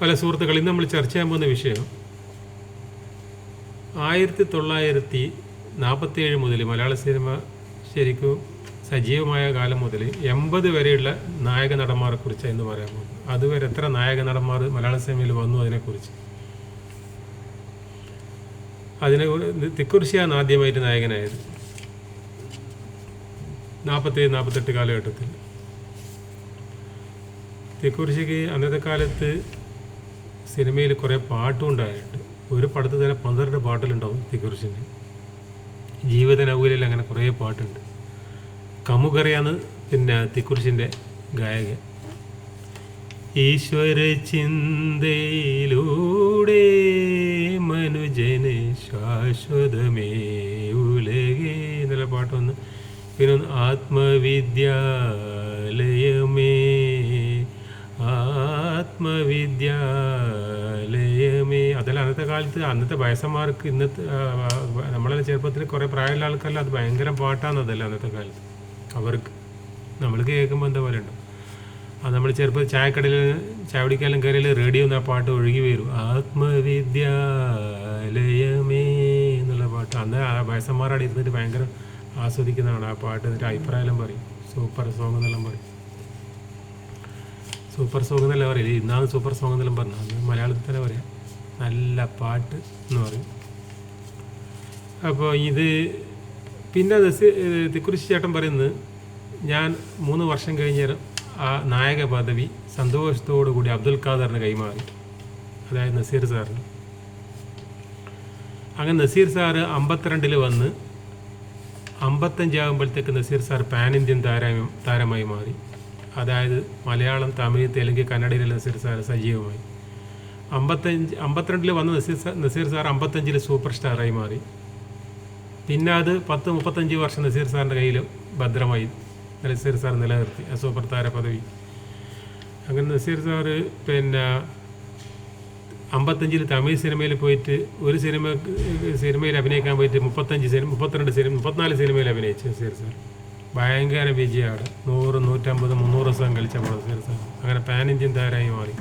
പല സുഹൃത്തുക്കൾ ഇന്ന് നമ്മൾ ചർച്ച ചെയ്യാൻ പോകുന്ന വിഷയം ആയിരത്തി തൊള്ളായിരത്തി നാൽപ്പത്തി ഏഴ് മുതൽ മലയാള സിനിമ ശരിക്കും സജീവമായ കാലം മുതൽ എൺപത് വരെയുള്ള നായക നടന്മാരെ കുറിച്ച് എന്ന് പറയാൻ പോകുന്നത്. അതുവരെ എത്ര നായക നടന്മാർ മലയാള സിനിമയിൽ വന്നു അതിനെക്കുറിച്ച്? അതിനെ തിക്കുറിശിയാണ് ആദ്യമായിട്ട് നായകനായത്. നാൽപ്പത്തേഴ് നാൽപ്പത്തെട്ട് കാലഘട്ടത്തിൽ. തിക്കുറിശിക്ക് അന്നത്തെ കാലത്ത് സിനിമയിൽ കുറേ പാട്ടും ഉണ്ടായിട്ടുണ്ട് ഒരു പടത്തിൽ തന്നെ പന്ത്രണ്ട് പാട്ടിലുണ്ടാവും തിക്കുറിച്ചിന്റെ ജീവിത അങ്ങനെ കുറേ പാട്ടുണ്ട്. കമുകറിയാണ് പിന്നെ തിക്കുറിച്ചിന്റെ ഗായകൻ. ഈശ്വര ചിന്തയിലൂടെ മനുജന് ശാശ്വതമേ ഉലകേ എന്നുള്ള പാട്ടൊന്ന് പിന്നെ ഒന്ന് ആത്മവിദ്യാലയമേ ആത്മവിദ്യാലയമേ. അതല്ല അന്നത്തെ കാലത്ത് അന്നത്തെ വയസ്സന്മാർക്ക് ഇന്നത്തെ നമ്മളെ ചെറുപ്പത്തിൽ കുറേ പ്രായമുള്ള ആൾക്കാരിൽ അത് ഭയങ്കര പാട്ടാണ് അതല്ല അന്നത്തെ കാലത്ത്. അവർക്ക് നമ്മൾ കേൾക്കുമ്പോൾ എന്താ പോലെ ഉണ്ടാവും അത് നമ്മൾ ചെറുപ്പത്തിൽ ചായക്കടയിൽ ചായ കുടിക്കാനും കയറിയാൽ റേഡിയോ ആ പാട്ട് ഒഴുകി വരും. ആത്മവിദ്യാലയമേ എന്നുള്ള പാട്ട്. അന്ന് ആ വയസ്സന്മാരവിടെ ഇരുന്നിട്ട് ഭയങ്കര ആസ്വദിക്കുന്നതാണ് ആ പാട്ട്. എന്നിട്ട് അഭിപ്രായം പറയും. സൂപ്പർ സോങ് എന്നെല്ലാം പറയും. സൂപ്പർ സോങ് എന്നല്ല പറയില്ല ഇന്നാണ് സൂപ്പർ സോങ് എന്നെല്ലാം പറഞ്ഞു. അത് മലയാളത്തിൽ തന്നെ പറയാം. നല്ല പാട്ട് എന്ന് പറയും. അപ്പോൾ ഇത് പിന്നെ തിക്കുറിശി ചേട്ടൻ പറയുന്നത് ഞാൻ മൂന്ന് വർഷം കഴിഞ്ഞ ആ നായക പദവി സന്തോഷത്തോടു കൂടി അബ്ദുൽ ഖാദറിന് കൈമാറി. അതായത് നസീർ സാറിന്. അങ്ങനെ നസീർ സാറ് അമ്പത്തിരണ്ടിൽ വന്ന് അമ്പത്തഞ്ചാകുമ്പോഴത്തേക്ക് നസീർ സാർ പാൻ ഇന്ത്യൻ താരമായി താരമായി മാറി. അതായത് മലയാളം തമിഴ് തെലുങ്ക് കന്നഡയിലെ നസീർ സാർ സജീവമായി. അമ്പത്തഞ്ച് അമ്പത്തിരണ്ടിൽ വന്ന നസീർ സാർ നസീർ സാർ അമ്പത്തഞ്ചിൽ സൂപ്പർ സ്റ്റാറായി മാറി. പിന്നെ അത് പത്ത് മുപ്പത്തഞ്ച് വർഷം നസീർ സാറിന്റെ കയ്യിൽ ഭദ്രമായി നസീർ സാർ നിലനിർത്തി സൂപ്പർ താര പദവി. അങ്ങനെ നസീർ സാർ പിന്നെ അമ്പത്തഞ്ചിൽ തമിഴ് സിനിമയിൽ പോയിട്ട് ഒരു സിനിമ സിനിമയിൽ അഭിനയിക്കാൻ പോയിട്ട് മുപ്പത്തഞ്ച് സിനിമ മുപ്പത്തിരണ്ട് സിനിമ മുപ്പത്തിനാല് സിനിമയിൽ അഭിനയിച്ചു നസീർ സാർ ഭയങ്കര വിജയമാണ്. നൂറ് നൂറ്റമ്പത് മുന്നൂറ് ദിവസം കളിച്ച നസീർ അങ്ങനെ പാൻ ഇന്ത്യൻ താരമായി മാറി.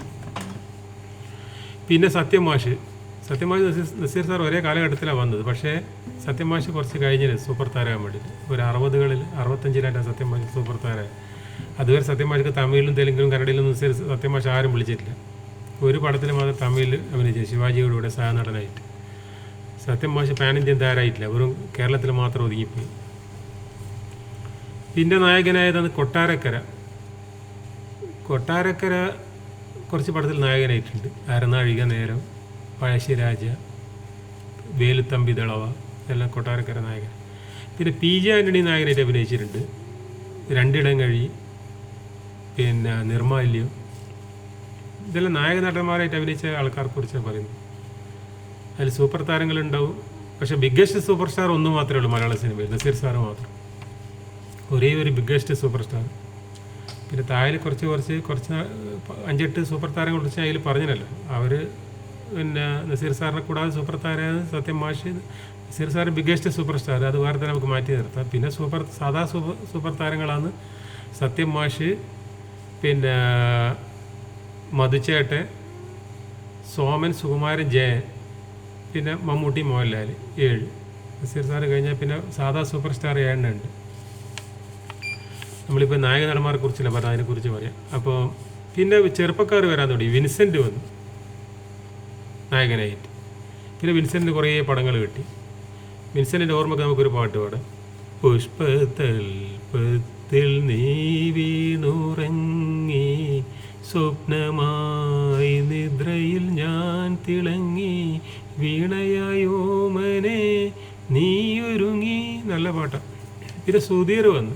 പിന്നെ സത്യമാഷ് സത്യമാഷ് നസീർ നസീർ സാർ ഒരേ കാലഘട്ടത്തിലാണ് വന്നത്. പക്ഷേ സത്യമാഷ് കുറച്ച് കഴിഞ്ഞിട്ട് സൂപ്പർ താരമാകാൻ വേണ്ടിയിട്ട്. ഒരു അറുപതുകളിൽ അറുപത്തഞ്ചിലായിട്ടാണ് സത്യമാഷ് സൂപ്പർ താരമായി അതുവരെ സത്യമാഷിക്ക് തമിഴിലും തെലുങ്കിലും കന്നഡയിലും നസീർ സത്യമാഷ് ആരും വിളിച്ചിട്ടില്ല. ഒരു പടത്തിൽ മാത്രം തമിഴിൽ അഭിനയിച്ചു ശിവാജിയുടെ കൂടെ സഹനടനായിട്ട് സത്യമാഷ് പാൻ ഇന്ത്യൻ താരമായിട്ടില്ല. വെറും കേരളത്തിൽ മാത്രം ഒതുങ്ങിപ്പോയി. പിന്നെ നായകനായതാണ് കൊട്ടാരക്കര. കൊട്ടാരക്കര കുറച്ച് പടത്തിൽ നായകനായിട്ടുണ്ട്. അരനാഴിക നേരം പഴശ്ശിരാജ വേലുത്തമ്പി ദളവ എല്ലാം കൊട്ടാരക്കര നായകൻ. പിന്നെ പി ജെ ആന്റണി നായകനായിട്ട് അഭിനയിച്ചിട്ടുണ്ട്. രണ്ടിടം കഴി പിന്നെ നിർമാല്യം. ഇതെല്ലാം നായക നടന്മാരായിട്ട് അഭിനയിച്ച ആൾക്കാരെ കുറിച്ചാണ് പറയുന്നത്. അതിൽ സൂപ്പർ താരങ്ങളുണ്ടാവും. പക്ഷേ ബിഗ്ഗസ്റ്റ് സൂപ്പർ സ്റ്റാർ ഒന്ന് മാത്രമേ ഉള്ളൂ മലയാള സിനിമയിൽ. നസീർ സാറ് മാത്രം. ഒരേ ഒരു ബിഗ്ഗസ്റ്റ് സൂപ്പർ സ്റ്റാർ പിന്നെ താഴെ കുറച്ച് കുറച്ച് കുറച്ച് അഞ്ചെട്ട് സൂപ്പർ താരങ്ങൾ കുറിച്ച് അതിൽ പറഞ്ഞല്ലോ അവർ പിന്നെ നസീർ സാറിനെ കൂടാതെ സൂപ്പർ താരമാണ് സത്യം മാഷ് Nazir sir biggest super star അത് വേറെ തന്നെ നമുക്ക് മാറ്റി നിർത്താം. പിന്നെ സൂപ്പർ സാധാ സൂപ്പർ സൂപ്പർ താരങ്ങളാണ് സത്യം മാഷ് പിന്നെ മധുച്ചേട്ടൻ സോമൻ സുകുമാരൻ ജയൻ പിന്നെ മമ്മൂട്ടി മോഹൻലാൽ ഏഴ്. നസീർ സാർ കഴിഞ്ഞാൽ പിന്നെ സാധാ സൂപ്പർ സ്റ്റാർ ഏഴെണ്ണുണ്ട് നമ്മളിപ്പോൾ നായക നടന്മാരെ കുറിച്ചല്ല പറഞ്ഞ അതിനെക്കുറിച്ച് പറയാം. അപ്പോൾ പിന്നെ ചെറുപ്പക്കാർ വരാൻ തുടങ്ങി. വിൻസെന്റ് വന്നു. നായകനായിട്ട്. പിന്നെ വിൻസെന്റിന് കുറേ പടങ്ങൾ കിട്ടി. വിൻസെന്റിന്റെ ഓർമ്മയ്ക്ക് നമുക്കൊരു പാട്ട് പാടാം. പുഷ്പതൽപത്തിൽ നീ വീണുറങ്ങി സ്വപ്നമായി നിദ്രയിൽ ഞാൻ തിളങ്ങി വീണയായോമനെ നീയൊരുങ്ങി. നല്ല പാട്ടാണ് പിന്നെ സുധീർ വന്നു.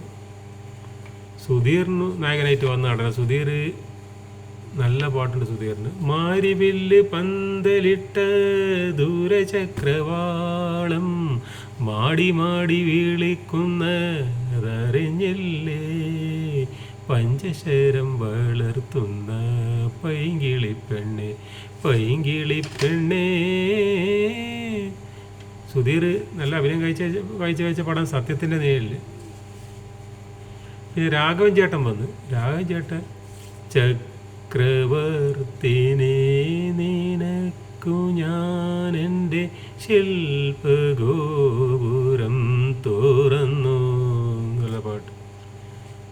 സുധീറിന് നായകനായിട്ട് വന്ന നടന സുധീർ നല്ല പാട്ടുണ്ട് സുധീറിന്. മാരിവില്ല് പന്തലിട്ട ദൂരചക്രവാളം മാടി മാടി വീളിക്കുന്ന അതറിഞ്ഞില്ലേ? പഞ്ചശരം വളർത്തുന്ന പൈങ്കിളി പെണ്ണെ പൈങ്കിളി പെണ്ണേ. സുധീർ നല്ല അഭിനയം കഴിച്ച കഴിച്ച കഴിച്ച പടം സത്യത്തിന്റെ പിന്നെ രാഘവൻ ചേട്ടൻ വന്ന് രാഘവൻ ചേട്ടൻ ചക്രവർത്തിനെ നിനക്കു ഞാൻ എന്റെ ശില്പഗോപുരം തുറന്നു എന്നുള്ള പാട്ട്.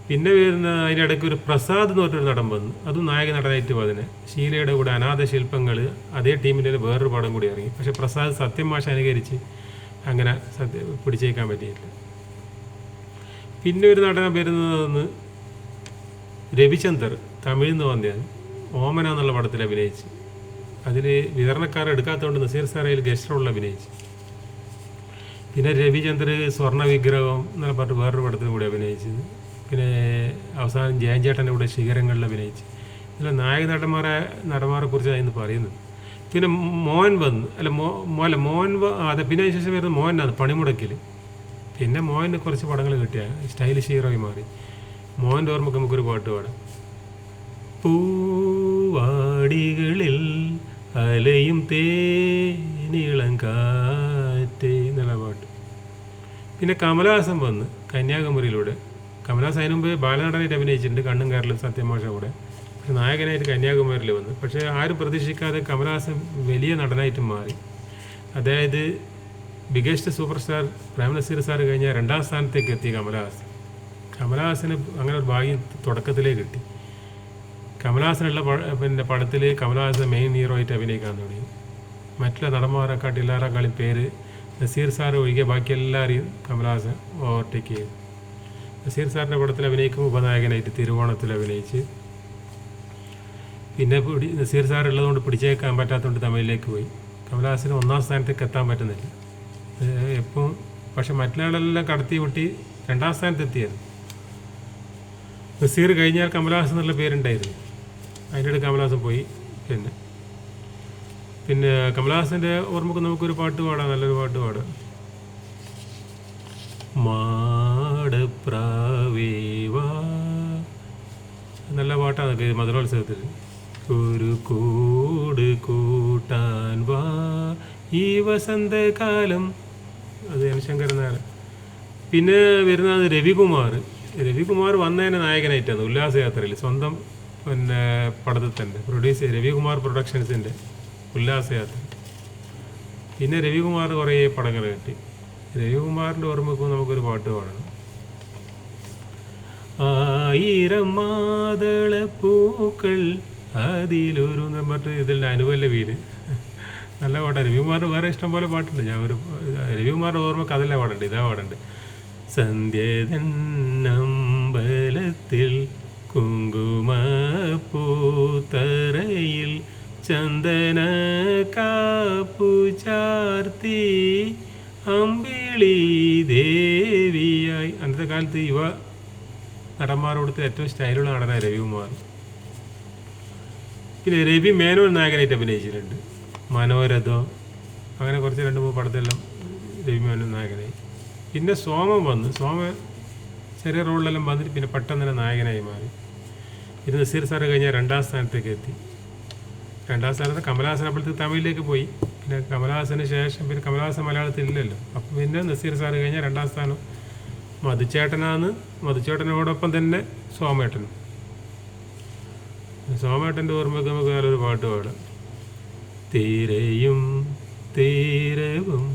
പിന്നെ വരുന്ന അതിനിടയ്ക്ക് ഒരു പ്രസാദ് എന്ന് പറഞ്ഞൊരു നടൻ വന്നു അതും നായക നടനായിട്ട് വന്നിന്. ഷീലയുടെ കൂടെ അനാഥ ശില്പങ്ങൾ അതേ ടീമിന്റെ വേറൊരു പടം കൂടി ഇറങ്ങി. പക്ഷെ പ്രസാദ് സത്യം മാഷ അനുകരിച്ച് അങ്ങനെ സത്യ പിടിച്ചേക്കാൻ പറ്റിയില്ല. പിന്നെ ഒരു നടന വരുന്നതെന്ന് രവിചന്ദർ തമിഴിൽ നിന്ന് വന്നതാണ് ഓമന എന്നുള്ള പടത്തിൽ അഭിനയിച്ച്. അതിൽ വിതരണക്കാരെ എടുക്കാത്തതുകൊണ്ട് നസീർ സാറയിൽ ഗസ്റ്റ് റോളിൽ അഭിനയിച്ചു. പിന്നെ രവിചന്ദ്ര സ്വർണ വിഗ്രഹം എന്നുള്ള പറഞ്ഞിട്ട് വേറൊരു പടത്തിൽ കൂടി അഭിനയിച്ചത് പിന്നെ അവസാനം ജയൻ ചേട്ടന്റെ കൂടെ ശിഖരങ്ങളിൽ അഭിനയിച്ച്. ഇതിലെ നായക നടന്മാരെ നടന്മാരെ കുറിച്ചാണ് ഇന്ന് പറയുന്നത് പിന്നെ മോൻ വന്ന് അല്ല മോ അല്ല മോൻ അതെ പിന്നെ ശേഷം വരുന്നത് മോഹനാണ് പണിമുടക്കിൽ പിന്നെ മോഹന് കുറച്ച് പടങ്ങൾ കിട്ടിയ സ്റ്റൈലിഷ് ഹീറോയി മാറി. മോഹന്റെ ഓർമ്മക്ക് നമുക്കൊരു പാട്ട് പാടാം. പൂവാടികളിൽ അലയും തേനിളം കാറ്റ് എന്നുള്ള പാട്ട്. പിന്നെ കമലഹാസൻ വന്ന് കന്യാകുമരിയിലൂടെ. കമലഹാസൻ അതിന് മുമ്പ് ബാലനടനായിട്ട് അഭിനയിച്ചിട്ടുണ്ട് കണ്ണും കാറിലും സത്യമാഷ കൂടെ. പക്ഷെ നായകനായിട്ട് കന്യാകുമാരിയിൽ വന്നു. പക്ഷേ ആരും പ്രതീക്ഷിക്കാതെ കമലഹാസൻ വലിയ നടനായിട്ട് മാറി. അതായത് biggest super star Prem Nazir sir കഴിഞ്ഞാൽ രണ്ടാം സ്ഥാനത്തേക്ക് എത്തി കമലഹാസൻ. കമലഹാസന് അങ്ങനെ ഒരു ഭാഗ്യം തുടക്കത്തിലേ കിട്ടി. കമലഹാസനുള്ള പിന്നെ പടത്തിൽ കമലഹാസൻ മെയിൻ ഹീറോ ആയിട്ട് അഭിനയിക്കാൻ തുടങ്ങി. മറ്റുള്ള നടന്മാരെക്കാട്ടി എല്ലാവരെക്കാളും പേര് നസീർ സാർ ഒഴികെ ബാക്കി എല്ലാവരെയും കമലഹാസൻ ഓവർടേക്ക് ചെയ്തു. നസീർ സാറിന്റെ പടത്തിൽ അഭിനയിക്കുമ്പോൾ ഉപനായകനായിട്ട് തിരുവോണത്തിൽ അഭിനയിച്ച്. പിന്നെ നസീർ സാർ ഉള്ളതുകൊണ്ട് പിടിച്ചേക്കാൻ പറ്റാത്തതുകൊണ്ട് തമിഴിലേക്ക് പോയി. കമലഹാസന് ഒന്നാം സ്ഥാനത്തേക്ക് എത്താൻ പറ്റുന്നില്ല. എപ്പം പക്ഷെ മറ്റുള്ളവരെല്ലാം കടത്തി വിട്ടി രണ്ടാം സ്ഥാനത്തെത്തിയത്. നസീർ കഴിഞ്ഞാൽ കമലഹാസൻ എന്നുള്ള പേരുണ്ടായിരുന്നു. അതിന്റെ ഇടയിൽ കമലഹാസൻ പോയി പിന്നെ. പിന്നെ കമലഹാസന്റെ ഓർമ്മക്ക് നമുക്കൊരു പാട്ട് പാടാം നല്ലൊരു പാട്ട് പാടാം. മാടപ്രാവേവാ നല്ല പാട്ടാണ് അതൊക്കെ മധുരോത്സവത്തിൽ. ഒരു കൂട് കൂട്ടാൻ വാ ഈ വസന്തകാലം അത് എം നായർ. പിന്നെ വരുന്നത് രവികുമാർ. രവികുമാർ വന്നതിന് നായകനായിട്ടാണ് ഉല്ലാസയാത്രയിൽ സ്വന്തം പിന്നെ പടത്തിന്റെ പ്രൊഡ്യൂസ് രവികുമാർ പ്രൊഡക്ഷൻസിന്റെ ഉല്ലാസയാത്ര പിന്നെ രവികുമാർ കുറേ പടങ്ങൾ കിട്ടി. രവികുമാറിന്റെ ഓർമ്മക്കും നമുക്കൊരു പാട്ട് പാടണം. ആയിരം മാതള പൂക്കൾ അതിലൊരു മറ്റു ഇതിന്റെ അനുവല്ല വീട്. നല്ല പാട്ടാണ് രവികുമാറിന് വേറെ ഇഷ്ടം പോലെ പാട്ടുണ്ട്. ഞാൻ ഒരു രവികുമാറിന്റെ ഓർമ്മക്ക് അതല്ല പാടുണ്ട് ഇതാ പാടുണ്ട് സന്ധ്യതന്നമ്പലത്തിൽ കുങ്കുമപ്പൂത്തറയിൽ ചന്ദന കാപ്പു ചാർത്തി അമ്പിളി ദേവിയായി. അന്നത്തെ കാലത്ത് യുവ നടന്മാരോടത്ത് ഏറ്റവും സ്റ്റൈലുള്ള നടനാണ് രവികുമാർ. പിന്നെ രവി മേനോൻ നായകനായിട്ട് അഭിനയിച്ചിട്ടുണ്ട്. മനോരഥം അങ്ങനെ കുറച്ച് രണ്ട് മൂന്ന് പടത്തെല്ലാം രവിമോഹൻ നായകനായി. പിന്നെ സോമൻ വന്നു സോമൻ ചെറിയ റോളിലെല്ലാം വന്നിട്ട് പിന്നെ പെട്ടെന്ന് തന്നെ നായകനായി മാറി. ഇത് നസീർ സാറ് കഴിഞ്ഞാൽ രണ്ടാം സ്ഥാനത്തേക്ക് എത്തി. രണ്ടാം സ്ഥാനത്ത് കമലഹാസൻ അപ്പോഴത്തേക്ക് തമിഴിലേക്ക് പോയി. പിന്നെ കമലഹാസന് ശേഷം പിന്നെ കമലഹാസൻ മലയാളത്തിൽ ഇല്ലല്ലോ. അപ്പം പിന്നെ നസീർ സാറ് കഴിഞ്ഞാൽ രണ്ടാം സ്ഥാനം മധുച്ചേട്ടനാണ് മധുച്ചേട്ടനോടൊപ്പം തന്നെ സോമേട്ടനും. സോമേട്ടന്റെ ഓർമ്മയ്ക്ക് നമുക്ക് നല്ലൊരു പാട്ട് പാടാം. തീരയും തീരവും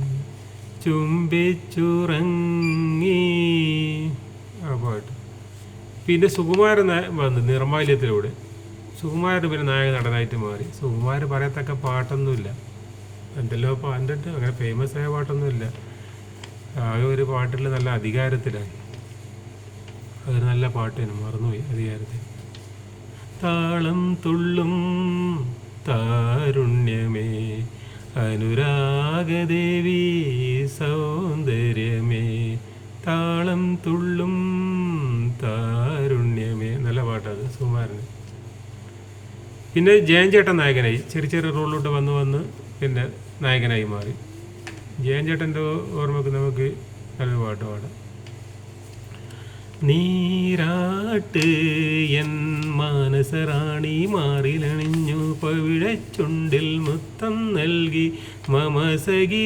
ചുംബിച്ചുറങ്ങി. ആ പാട്ട് പിന്നെ സുകുമാരൻ വന്ന് നിർമാല്യത്തിലൂടെ. സുകുമാരൻ പിന്നെ നായക നടനായിട്ട് മാറി. സുകുമാരൻ പറയത്തക്ക പാട്ടൊന്നുമില്ല. എന്തെല്ലോ പാണ്ടിട്ട് അങ്ങനെ ഫേമസ് ആയ പാട്ടൊന്നുമില്ല. ആകെ ഒരു പാട്ടിൽ നല്ല അധികാരത്തിലായി. അതൊരു നല്ല പാട്ടിന് മറന്നുപോയി അധികാരത്തിൽ. താളം തുള്ളും താരുണ്യമേ. അനുരാഗദേവി സൗന്ദര്യമേ. താളം തുള്ളും താരുണ്യമേ. നല്ല പാട്ടത് സുമാരൻ പിന്നെ ജയൻ ചേട്ടൻ നായകനായി ചെറിയ ചെറിയ റോളിലോട്ട് വന്ന് വന്ന് പിന്നെ നായകനായി മാറി. ജയൻ ഓർമ്മയ്ക്ക് നമുക്ക് നല്ലൊരു പാട്ട് പാടാം. നീരാട്ട് എൻ മാനസറാണി മാറിലണിഞ്ഞു പവിഴച്ചുണ്ടിൽ മുത്തം നൽകി മമ സഗിരാസലീല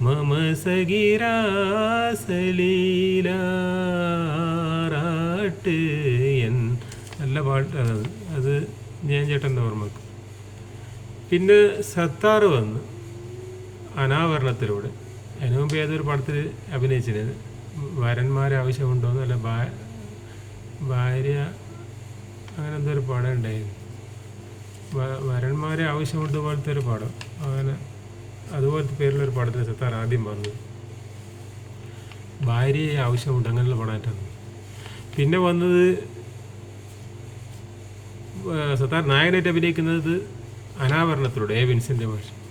മമ എൻ. നല്ല പാട്ടാണ് അത് ഞാൻ ചേട്ടന്റെ ഓർമ്മക്ക്. പിന്നെ സത്താറ് വന്ന് അനാവരണത്തിലൂടെ അതിനു മുമ്പ് ഏതൊരു പടത്തിൽ അഭിനയിച്ചത് വരന്മാരെ ആവശ്യമുണ്ടോ ഭാ- ഭാര്യ അങ്ങനെ എന്തോ ഒരു പടം ഉണ്ടായിരുന്നു. വരന്മാരെ ആവശ്യമുണ്ട് പോലത്തെ ഒരു പടം. അങ്ങനെ അതുപോലത്തെ പേരിലൊരു പടത്തിൽ സത്താർ ആദ്യം പറഞ്ഞു. ഭാര്യയെ ആവശ്യമുണ്ട് അങ്ങനെയുള്ള പടമായിട്ടാണ്. പിന്നെ വന്നത് സത്താർ നായകനായിട്ട് അഭിനയിക്കുന്നത് അനാവരണത്തിലൂടെ എ വിൻസിന്റെ മാഷ്.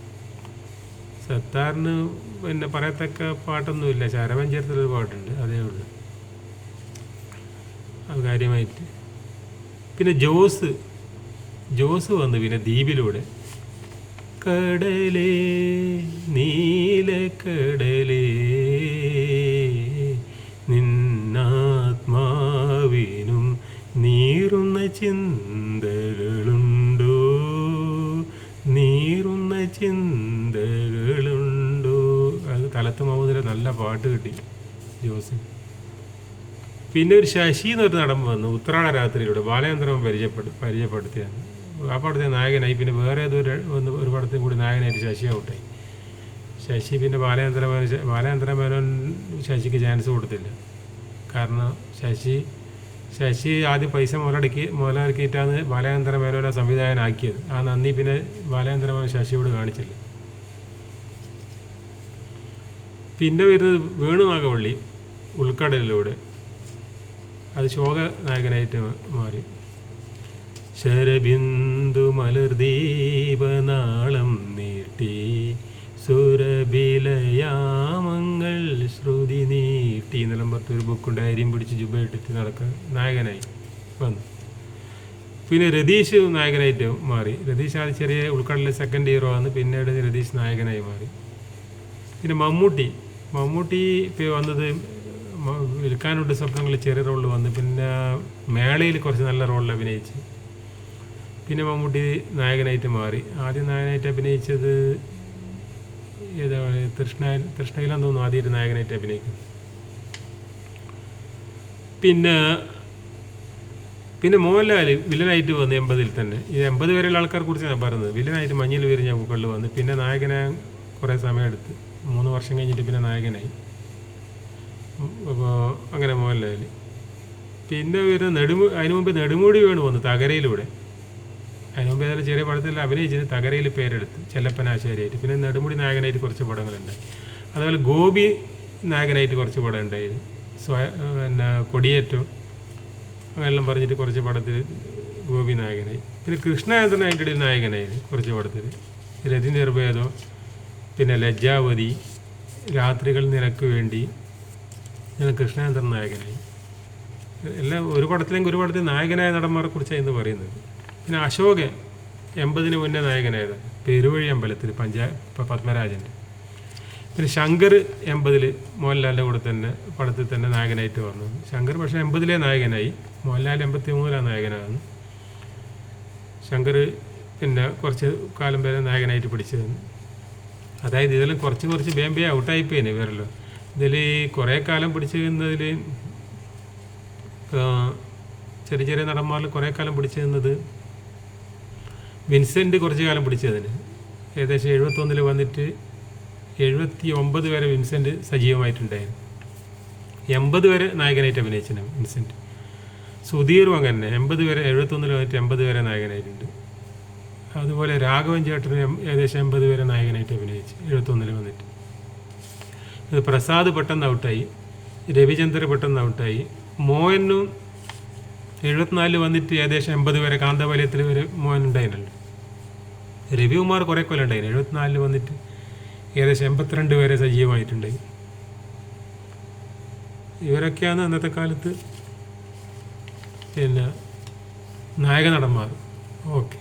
സത്താറിന് പിന്നെ പറയത്തക്ക പാട്ടൊന്നുമില്ല. ശരവൻ ചേർത്തിലൊരു പാട്ടുണ്ട്. അതേ ഉള്ളൂ. അത് കാര്യമായിട്ട്. പിന്നെ ജോസ്. ജോസ് വന്നു പിന്നെ ദ്വീപിലൂടെ. കടലേ നീലക്കടലേ ജോസിന് പിന്നെ ഒരു ശശി എന്ന് ഒരു നടൻ വന്നു ഉത്രാട രാത്രിയിലൂടെ ബാലചന്ദ്രൻ പരിചയപ്പെടു പരിചയപ്പെടുത്തിയാണ്. ആ പടത്തെ നായകനായി പിന്നെ വേറെ ഏതൊരു ഒന്ന് ഒരു പടത്തിൽ കൂടി നായകനായിട്ട് ശശി ഔട്ടായി. ശശി പിന്നെ ബാലചന്ദ്ര മേനോൻ ബാലചന്ദ്ര മേനോൻ ശശിക്ക് ചാൻസ് കൊടുത്തില്ല. കാരണം ശശി ശശി ആദ്യം പൈസ മുതലടക്കി മുതലടക്കിയിട്ടാണ് ബാലചന്ദ്ര മേനോനെ സംവിധായകനാക്കിയത്. ആ നന്ദി പിന്നെ ബാലചന്ദ്ര മേനോൻ ശശിയോട് കാണിച്ചില്ല. പിന്നെ വരുന്നത് വേണുനാഗവള്ളി ഉൾക്കടലിലൂടെ. അത് ശോക നായകനായിട്ട് മാറി. ശരബിന്ദു മലർദീപനാളം നീട്ടി. സുരബിലയാമങ്ങൾ ശ്രുതി നീട്ടി. എന്നെല്ലാം പറഞ്ഞ ഒരു ബുക്കുണ്ട്. അരിയും പിടിച്ച് ജുബ ഇട്ടിട്ട് നടക്കാൻ നായകനായി വന്നു. പിന്നെ രതീഷ് നായകനായിട്ട് മാറി. രതീഷ് ആദ്യം ചെറിയ ഉൾക്കടലിലെ സെക്കൻഡ് ഹീറോ ആണ് പിന്നീട് രതീഷ് നായകനായി മാറി. പിന്നെ മമ്മൂട്ടി. മമ്മൂട്ടി വന്നത് വിൽക്കാനുണ്ട് സ്വപ്നങ്ങളിൽ ചെറിയ റോളിൽ വന്ന്. പിന്നെ മേളയിൽ കുറച്ച് നല്ല റോളിൽ അഭിനയിച്ച്. പിന്നെ മമ്മൂട്ടി നായകനായിട്ട് മാറി. ആദ്യം നായകനായിട്ട് അഭിനയിച്ചത് ഏതാണ് തൃഷ്ണ തൃഷ്ണയിലാന്ന് തോന്നുന്നു ആദ്യമായിട്ട് നായകനായിട്ട് അഭിനയിക്കും പിന്നെ പിന്നെ മോഹൻലാൽ വില്ലനായിട്ട് വന്നു എൺപതിൽ തന്നെ. ഈ എൺപത് വരെയുള്ള ആൾക്കാരെ കുറിച്ച് ഞാൻ പറഞ്ഞത്. വില്ലനായിട്ട് മഞ്ഞിൽ വിരിഞ്ഞ പൂക്കളിൽ വന്ന്. പിന്നെ നായകനെ കുറേ സമയം സമയമെടുത്ത്. മൂന്ന് വർഷം കഴിഞ്ഞിട്ട് പിന്നെ നായകനായി. അങ്ങനെ മോഹൻലാൽ പിന്നെ വരുന്ന നെടുമു അതിനു മുമ്പ് നെടുമുടി വേണു വന്നു തകരയിലൂടെ. അതിനു മുമ്പ് ഏതായാലും ചെറിയ പടത്തിൽ അഭിനയിച്ചത് തകരയിൽ പേരെടുത്ത് ചെല്ലപ്പനാശാരിയായിട്ട് പിന്നെ നെടുമുടി നായകനായിട്ട് കുറച്ച് പടങ്ങളുണ്ട്. അതുപോലെ ഗോപി നായകനായിട്ട് കുറച്ച് പടം ഉണ്ടായിരുന്നു സ്വയ പിന്നെ കൊടിയേറ്റം അങ്ങനെല്ലാം പറഞ്ഞിട്ട് കുറച്ച് പടത്തിൽ ഗോപി നായകനായി. പിന്നെ കൃഷ്ണചന്ദ്രൻ അതിന്റെ ഇടയിൽ നായകനായിരുന്നു കുറച്ച് പടത്തിൽ. രതി നിർഭേദം പിന്നെ ലജ്ജാവതി രാത്രികൾ നിനക്ക് വേണ്ടി ഞാൻ കൃഷ്ണചന്ദ്രൻ നായകനായി. എല്ലാം ഒരു പടത്തിലെങ്കിൽ ഒരു പടത്തിൽ നായകനായ നടന്മാരെ കുറിച്ചാണ് ഇന്ന് പറയുന്നത്. പിന്നെ അശോകൻ എൺപതിന് മുന്നേ നായകനായത് പെരുവഴി അമ്പലത്തിൽ പഞ്ചാ പ- പത്മരാജന്റെ. പിന്നെ ശങ്കർ എൺപതിൽ മോഹൻലാലിന്റെ കൂടെ തന്നെ പടത്തിൽ തന്നെ നായകനായിട്ട് വന്നു. ശങ്കർ പക്ഷേ എൺപതിലെ നായകനായി മോഹൻലാൽ എൺപത്തി മൂന്നിലാണ് നായകനാകുന്നു ശങ്കർ പിന്നെ കുറച്ച് കാലം വരെ നായകനായിട്ട് പിടിച്ചു അതായത് ഇതെല്ലാം കുറച്ച് കുറച്ച് ബേമ്പയെ ഔട്ടായിപ്പോയിന് ഇവരല്ലോ ഇതിൽ കുറേ കാലം പിടിച്ചു നിന്നതിൽ ചെറിയ ചെറിയ നടന്മാരിൽ കുറേ കാലം പിടിച്ചു നിന്നത് വിൻസെന്റ് കുറച്ച് കാലം പിടിച്ചതിന്. ഏകദേശം എഴുപത്തൊന്നിൽ വന്നിട്ട് എഴുപത്തി ഒമ്പത് വരെ വിൻസെന്റ് സജീവമായിട്ടുണ്ടായിരുന്നു. എൺപത് വരെ നായകനായിട്ട് അഭിനയിച്ചു വിൻസെന്റ് സുധീറും അങ്ങനെ തന്നെ എൺപത് വരെ എഴുപത്തൊന്നിൽ വന്നിട്ട് എൺപത് വരെ നായകനായിട്ടുണ്ട്. അതുപോലെ രാഘവൻ ചേട്ടന് ഏകദേശം എൺപത് വരെ നായകനായിട്ട് അഭിനയിച്ചു എഴുപത്തൊന്നിൽ വന്നിട്ട്. പ്രസാദ് പെട്ടെന്ന് ഔട്ടായി രവിചന്ദ്ര പെട്ടെന്ന് ഔട്ടായി. മോഹനും എഴുപത്തിനാലിൽ വന്നിട്ട് ഏകദേശം എൺപത് വരെ കാന്തവലയത്തിൽ വരെ മോഹൻ ഉണ്ടായിരുന്നല്ലോ. രവികുമാർ കുറേ കൊല്ലം ഉണ്ടായിരുന്നു. എഴുപത്തിനാലിൽ വന്നിട്ട് ഏകദേശം എൺപത്തിരണ്ട് വരെ സജീവമായിട്ടുണ്ടായി. ഇവരൊക്കെയാണ് അന്നത്തെ കാലത്ത് പിന്നെ നായക നടന്മാർ ഓക്കെ.